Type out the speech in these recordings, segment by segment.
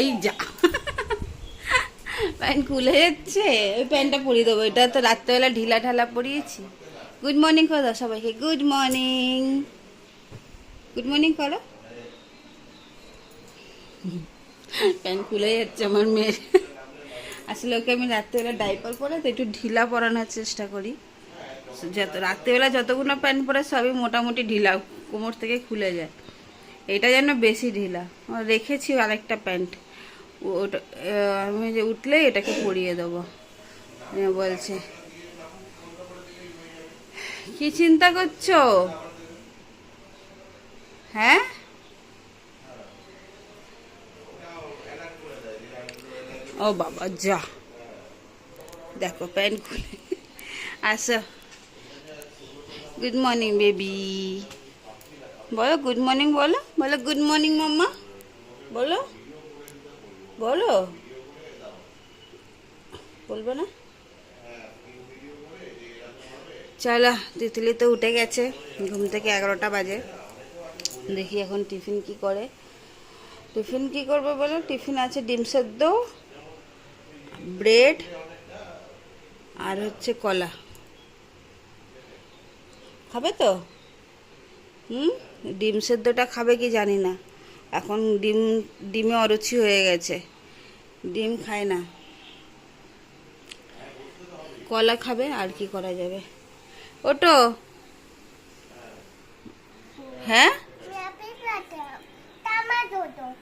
এই যা। প্যান্ট খুলে যাচ্ছে? ওই প্যান্টটা পরিয়ে দেবো। এটা তো রাত্রেবেলা ঢিলা ঢালা পরিয়েছি। গুড মর্নিং করো দাও সবাইকে। গুড মর্নিং গুড মর্নিং করো। প্যান্ট খুলে যাচ্ছে আমার মেয়ের। আসলে ওকে আমি রাত্রেবেলা ডাইপার পরে তো একটু ঢিলা পরানোর চেষ্টা করি। যত রাত্রেবেলা যতগুলো প্যান্ট পরে সবই মোটামুটি ঢিলা কোমর থেকে খুলে যায়। এটা যেন বেশি ঢিলা। রেখেছি আরেকটা প্যান্ট। ওটা আমি যে উঠলে এটাকে পরিয়ে দেবো। বলছে। কি চিন্তা করছ? হ্যাঁ? ও বাবা, যা। দেখো প্যান্ট খুলে। আসো। Good morning, baby. বলো গুড মর্নিং বলো। বলো গুড মর্নিং মাম্মা। বলো। বলো। বলব না? চলো তিতলি তো উঠে গেছে। ঘুম থেকে এগারোটা বাজে। দেখি এখন টিফিন কি করে। টিফিন কি করবে বলো? টিফিন আছে ডিম সেদ্ধ, ব্রেড আর হচ্ছে কলা। খাবে তো? হুম? ডিম সেদ্ধটা খাবে কি জানি না। এখন ডিম ডিমে অরুচি হয়ে গেছে। ডিম খায় না। কলা খাবে আর কি করা যাবে? ওটো। হ্যাঁ?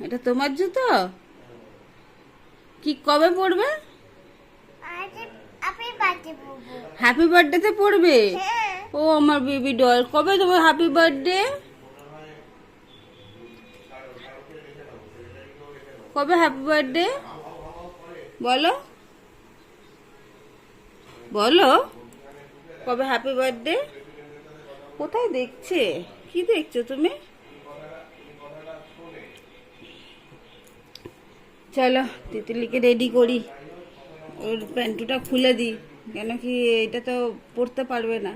এটা তোমার জুতো? কি কবে পড়বে? হ্যাপি বার্থডে বার্থডেতে পড়বে? ও আমার বেবি ডল কবে তোমার হ্যাপি বার্থডে কবে হ্যাপি বার্থডে বলো। বলো। কবে হ্যাপি বার্থডে কোথায় দেখছে? কি দেখছ তুমি? চলো, তিতলিকে রেডি করি। ওর প্যান্টুটা খুলে দিই। কেন কি এটা তো পরতে পারবে না।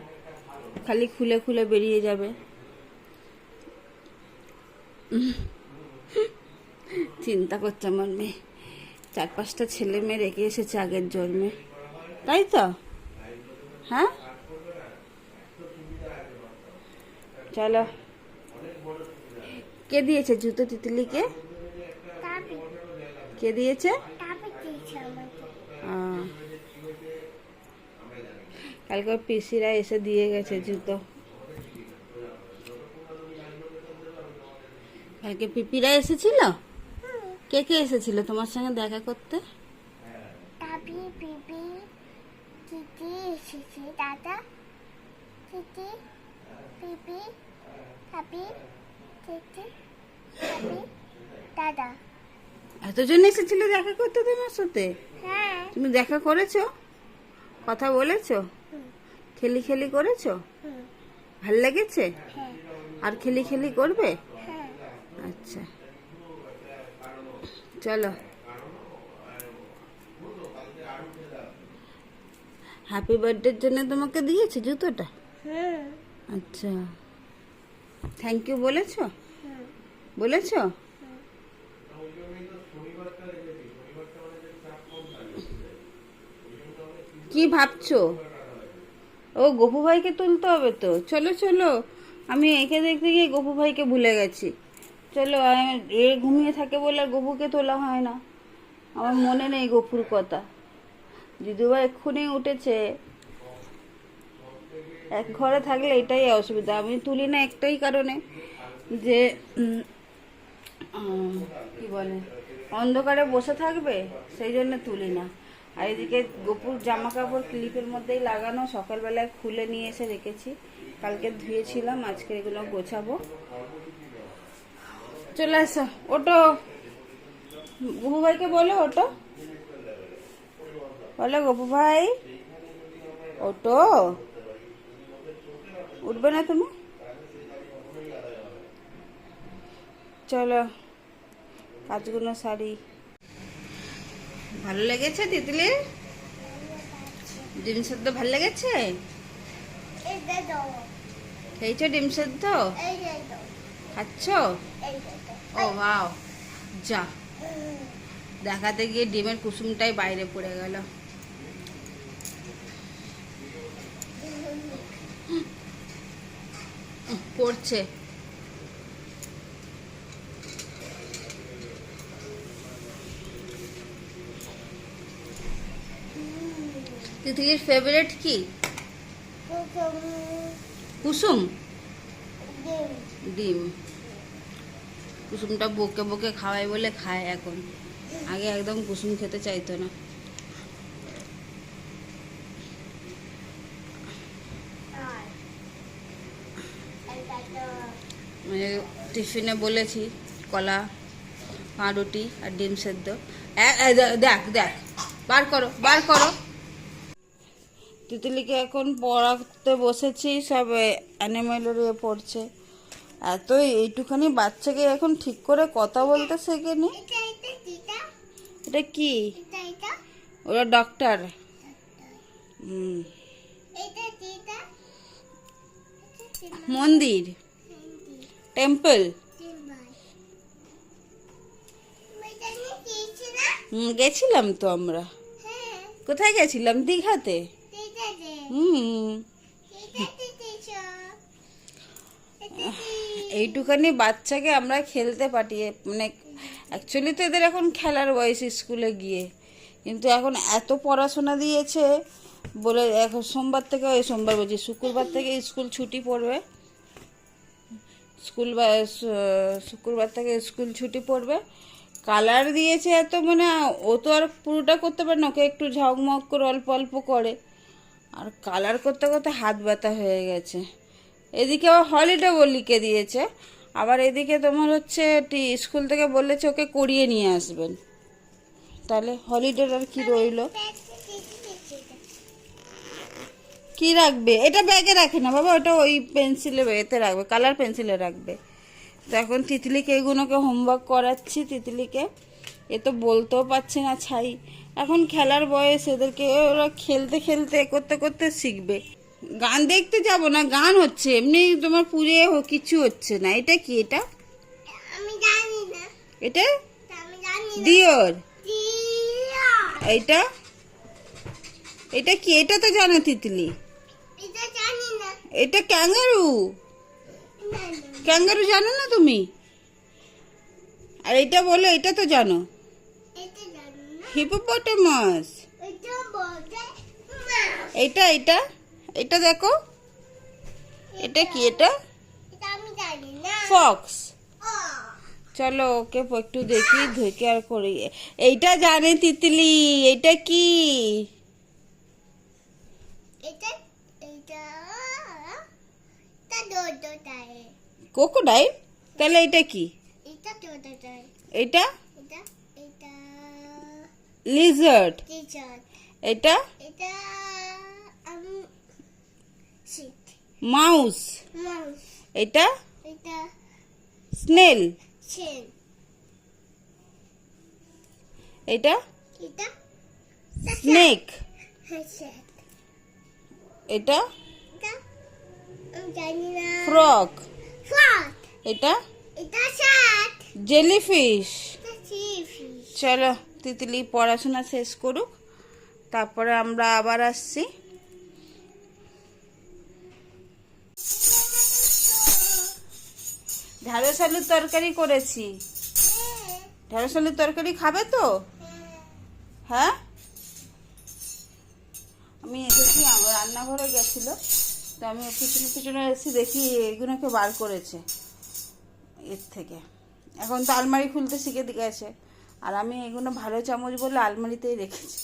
খালি খুলে খুলে বেরিয়ে যাবে। চিন্তা করছে আমার মেয়ে। চার পাঁচটা ছেলে মেয়ে রেখে এসেছে আগের জন্মে। তাই তো? হ্যাঁ? চলো। কে দিয়েছে? জুতো তিতলিকে? কে দিয়েছে। কালকে পিসিরা এসে দিয়ে গেছে জুতো। কালকে পিপিরা এসেছিল? কে কে এসেছিল তোমার সঙ্গে দেখা করতে? টাবি বিবি দিদি এসেছে দাদা? দিদি বিবি টাবি দিদি টাবি দাদা। এতজন এসেছিল দেখা করতে তোমার সাথে? হ্যাঁ। তুমি দেখা করেছ? কথা বলেছ? খেলি খেলি করেছ? ভালো লেগেছে? হ্যাঁ। আর খেলি খেলি করবে? হ্যাঁ। আচ্ছা। চলো। হ্যাপি বার্থডের জন্য তোমাকে দিয়েছে জুতোটা? হুম আচ্ছা। থ্যাংক ইউ বলেছ? হুম বলেছ? কি ভাবছ? ও গপু ভাইকে তুলতে হবে তো। চলো চলো। আমি একে দেখতে গিয়ে গপু ভাইকে ভুলে গেছি। চলো এ ঘুমিয়ে থাকে বলে গপুকে তোলা হয় না। আমার মনে নেই গপুর কথা। দিদুভাই এক্ষুনি উঠেছে, এক ঘরে থাকলে এটাই অসুবিধা। আমি তুলি না একটাই কারণে যে কি বলে, অন্ধকারে বসে থাকবে, সেই জন্য তুলি না। আর এদিকে গোপুর জামা কাপড় ক্লিপের মধ্যেই লাগানো, সকালবেলায় খুলে নিয়ে এসে রেখেছি। কালকে ধুয়েছিলাম, আজকে এগুলো গোছাবো। চলে আসো ওটো গপু ভাইকে বলো ওটো বলো গপু ভাই ওটো উঠবে না তুমি? চলো কাজগুলো শাড়ি ভালো লেগেছে তিতলি? ডিম সেদ্ধ ভালো লেগেছে? খেয়েছো ডিম সেদ্ধ? খাচ্ছ? ও বাও যা। দেখাতে গিয়ে ডিমের কুসুমটাই বাইরে পড়ে গেল। পড়ছে। তিতলির ফেভারিট কি? কুসুম। ডিম। কুসুমটা বকে বকে খাওয়াই বলে খায় এখন। আগে একদম কুসুম খেতে চাইতো না। মানে টিফিনে বলেছি, কলা পাউরুটি আর ডিম সেদ্ধ। দেখ দেখ, বার করো বার করো। তিতলিকে এখন পড়াতে বসেছি, সব অ্যানিমেলের ইয়ে পড়ছে। এত এইটুখানি বাচ্চাকে এখন ঠিক করে কথা বলতে শেখেনি? এটা কি? ওরা ডক্টর মন্দির। টেম্পল গেছিলাম তো আমরা। কোথায় গেছিলাম? দীঘাতে? হুম। এইটুখানি বাচ্চাকে আমরা খেলতে পাঠিয়ে মানে অ্যাকচুয়ালি তো এদের এখন খেলার বয়স স্কুলে গিয়ে। কিন্তু এখন এত পড়াশোনা দিয়েছে, বলে এখন সোমবার থেকে ওই সোমবার বলছি, শুক্রবার থেকে স্কুল ছুটি পড়বে। স্কুল বা শুক্রবার থেকে স্কুল ছুটি পড়বে। কালার দিয়েছে এত মানে ও তো আর পুরোটা করতে পারে না, ওকে একটু ঝকমক করে, অল্প অল্প করে। আর কালার করতে করতে হাত ব্যথা হয়ে গেছে। এদিকে আবার হলিডে লিখে দিয়েছে। আবার এদিকে তোমার হচ্ছে স্কুল থেকে বলেছে ওকে করিয়ে নিয়ে আসবেন। তাহলে হলিডের আর কি রইল? কি রাখবে? এটা ব্যাগে রাখে না বাবা, ওটা ওই পেন্সিলে এতে রাখবে, কালার পেন্সিলে রাখবে। তো এখন তিতলিকে এগুলোকে হোমওয়ার্ক করাচ্ছি তিতলিকে। এ তো বলতেও পারছে না ছাই। এখন খেলার বয়স, এদেরকে ওরা খেলতে খেলতে, করতে করতে শিখবে। গান দেখতে যাব না গান হচ্ছে। এমনি তোমার পুজো কিছু হচ্ছে না। এটা কি এটা? আমি জানি না। এটা? আমি জানি না। ডিওর এইটা এটা? কি? এটা তো জানো তিতলি। এটা জানি না। এটা ক্যাঙ্গারু। ক্যাঙ্গারু জানো না তুমি? আর এটা বলো এটা তো জানো। এটা জানি না। হিপোপটেমাস। এটা এটা? এটা দেখো। এটা কি এটা? ফক্স চলো ওকে একটু দেখি ধুকে আর করি। এইটা জানে তিতলি এটা কি কোকোডাইল তাহলে এটা কি? এটা লিজার্ড এটা? এটা মাউস এটা? স্নেল এটা? স্নেক এটা? ফ্রক এটা? জেলিফিশ চলো তিতলি পড়াশোনা শেষ করুক। তারপরে আমরা আবার আসছি। ঢ্যাঁড়স আলুর তরকারি করেছি। ঢ্যাঁড়স আলুর তরকারি খাবে তো? হ্যাঁ? আমি এসেছি, আমার রান্নাঘরে গেছিল। তো আমি পিছনে পিছনে এসে দেখি এগুলোকে বার করেছে এর থেকে। এখন তো আলমারি খুলতে শিখে গেছে। আর আমি এগুলো ভালো চামচ বলে আলমারিতেই রেখেছি।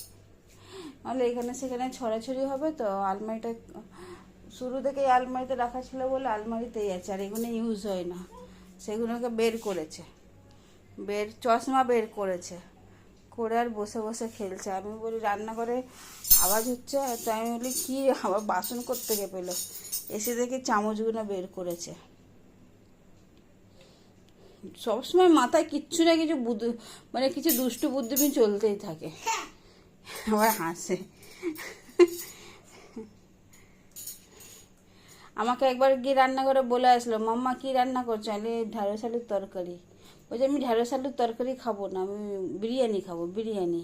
নাহলে এখানে সেখানে ছড়াছড়ি হবে তো, আলমারিটা, শুরু থেকেই আলমারিতে রাখা ছিল বলে আলমারিতেই আছে, আর এগুলো ইউজ হয় না। সেগুলোকে বের করেছে। বের চশমা বের করেছে। করে আর বসে বসে খেলছে। আমি বলি রান্নাঘরে আওয়াজ হচ্ছে? তো আমি বলি কি আবার বাসন করতে গিয়ে পেল? এসে দেখি চামচগুলো বের করেছে। সবসময় মাথায় কিচ্ছু না কিছু বুদ্ধি মানে কিছু দুষ্টু বুদ্ধিমি চলতেই থাকে। আবার হাসে। আমাকে একবার গিয়ে রান্না করে বলে আসলো, মাম্মা, কি রান্না করছ? আমি ঢ্যাঁড়স আলুর তরকারি। বলছে, আমি ঢ্যাঁড়স আলুর তরকারি খাব না, আমি বিরিয়ানি খাব, বিরিয়ানি।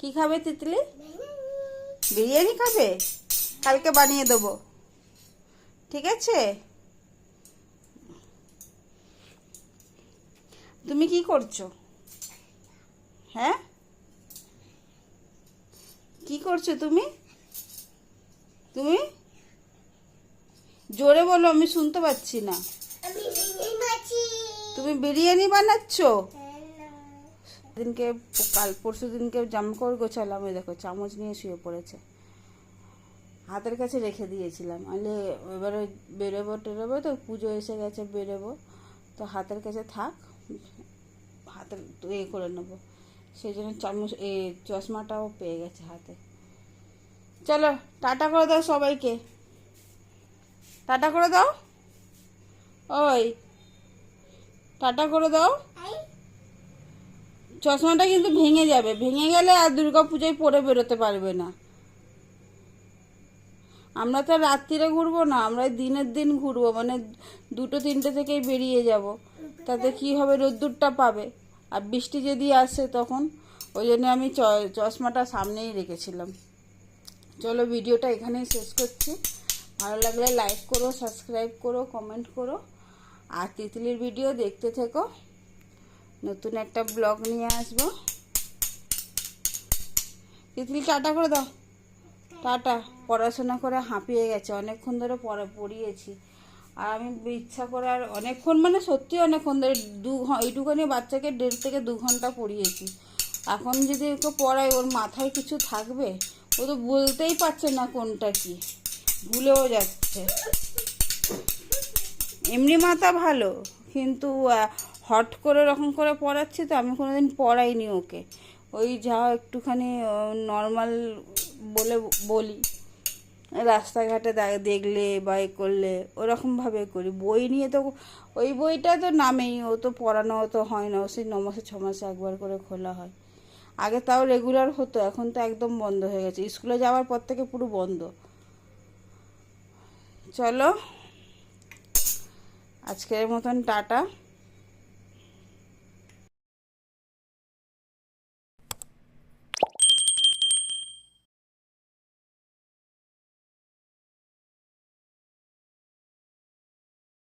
কি খাবে তিতলি? বিরিয়ানি খাবে, কালকে বানিয়ে দেবো। ঠিক আছে। তুমি কি করছ? হ্যাঁ? কি করছ তুমি? তুমি? জোরে বলো আমি শুনতে পাচ্ছি না। তুমি বিরিয়ানি বানাচ্ছো? দিনকে কাল পরশু দিনকে জামা কাপড় গোছালাম ওই দেখো চামচ নিয়ে শুয়ে পড়েছে। হাতের কাছে রেখে দিয়েছিলাম। আলে এবারে বেরোবো টেরোবো তো পুজো এসে গেছে বেরোবো। তো হাতের কাছে থাক হাতের এ করে নেব। সেই জন্য চামচ এ চশমাটাও পেয়ে গেছে হাতে। চলো টাটা করে দাও সবাইকে। টাটা করে দাও। ওই টাটা করে দাও। চশমাটা কিন্তু ভেঙে যাবে। ভেঙে গেলে আর দুর্গা পুজোয় পরে বেরোতে পারবে না। আমরা তো রাত্রিরে ঘুরবো না আমরা দিনের দিন ঘুরবো। মানে দুটো তিনটে থেকেই বেরিয়ে যাব। তাতে কি হবে? রোদ্দুরটা পাবে। আর বৃষ্টি যদি আসে তখন ওই জন্য আমি চ- চশমাটা সামনেই রেখেছিলাম। চলো ভিডিওটা এখানেই শেষ করছি। ভালো লাগলে লাইক করো সাবস্ক্রাইব করো কমেন্ট করো। আর তিতলির ভিডিও দেখতে থেকো। নতুন একটা ব্লগ নিয়ে আসব। তিতলি, টাটা করে দাও। টাটা। পড়াশোনা করে হাঁপিয়ে গেছে। অনেকক্ষণ ধরে পড়া পড়িয়েছি। আর আমি ইচ্ছা করে আর অনেকক্ষণ মানে সত্যি অনেকক্ষণ ধরে দু এইটুখানি বাচ্চাকে দেড় থেকে দু ঘণ্টা পড়িয়েছি। এখন যদি ওকে পড়াই, ওর মাথায় কিছু থাকবে, ও তো বলতেই পারছে না কোনটা কি। ভুলেও যাচ্ছে। এমনি মাথা ভালো, কিন্তু হট করে ওরকম করে পড়াচ্ছি তো, আমি কোনোদিন পড়াইনি ওকে। ওই যা একটুখানি নর্মাল বলে বলি। রাস্তাঘাটে দেখলে বা এ করলে, ওরকমভাবে করি। বই নিয়ে তো, ওই বইটা তো নামেই, ও তো পড়ানো তো হয় না, ও সেই ন মাসে, ছ মাসে একবার করে খোলা হয়। আগে তাও রেগুলার হতো, এখন তো একদম বন্ধ হয়ে গেছে। স্কুলে যাওয়ার পর থেকে পুরো বন্ধ। চলো। আজকের মতন টাটা।